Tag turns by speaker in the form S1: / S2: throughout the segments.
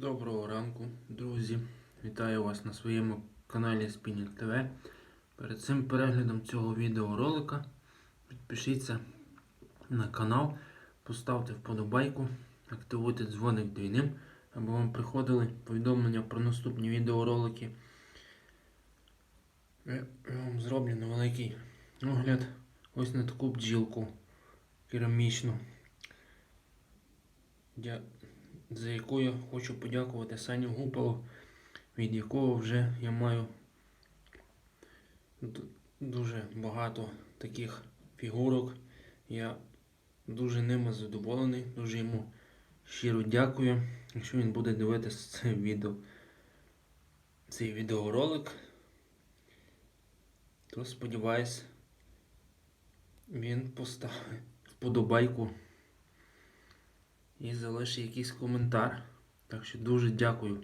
S1: Доброго ранку, друзі! Вітаю вас на своєму каналі Spinning TV. Перед цим переглядом цього відеоролика підпишіться на канал, поставте вподобайку, активуйте дзвоник двійним, аби вам приходили повідомлення про наступні відеоролики. Я вам зроблю невеликий огляд ось на таку бджілку керамічну. Я за яку я хочу подякувати Сані Гупалу, від якого вже я маю дуже багато таких фігурок. Я дуже ними задоволений, дуже йому щиро дякую. Якщо він буде дивитися це відео, цей відеоролик, то сподіваюсь, він поставить вподобайку і залишить якийсь коментар. Так що дуже дякую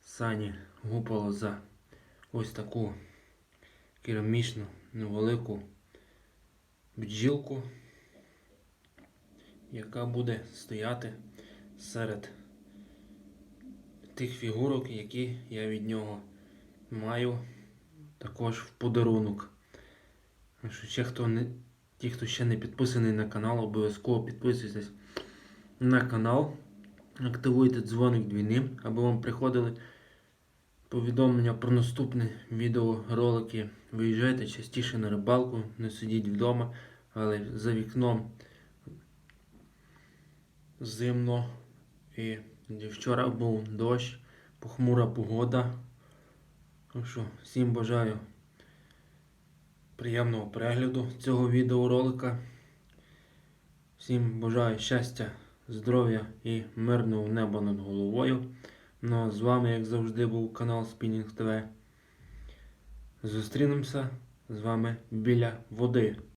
S1: Сані Гупало за ось таку керамічну невелику бджілку, яка буде стояти серед тих фігурок, які я від нього маю також в подарунок. Ще хто не, ті, хто ще не підписаний на канал, обов'язково підписуйтесь на канал. Активуйте дзвоник двійним, аби вам приходили повідомлення про наступні відеоролики. Виїжджайте частіше на рибалку, не сидіть вдома, але за вікном зимно. І вчора був дощ, похмура погода. Так що всім бажаю приємного перегляду цього відеоролика. Всім бажаю щастя, здоров'я і мирного неба над головою. Ну а з вами, як завжди, був канал Spinning TV. Зустрінемося з вами біля води.